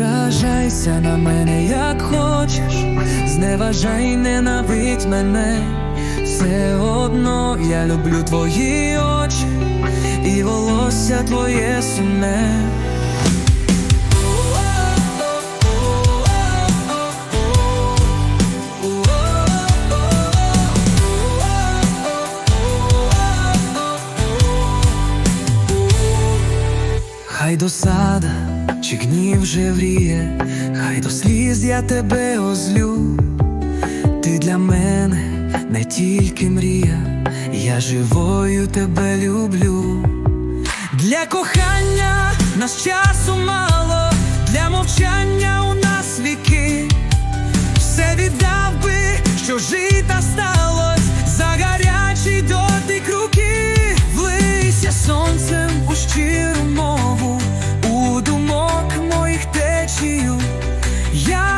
Дивися на мене, як хочеш, зневажай, ненавидь мене, все одно я люблю твої очі і волосся твоє сумне. Хай досада чи гнів вже вріє, хай до сліз я тебе озлю. Ти для мене не тільки мрія, я живою тебе люблю. Для кохання нас часу мало, для мовчання Я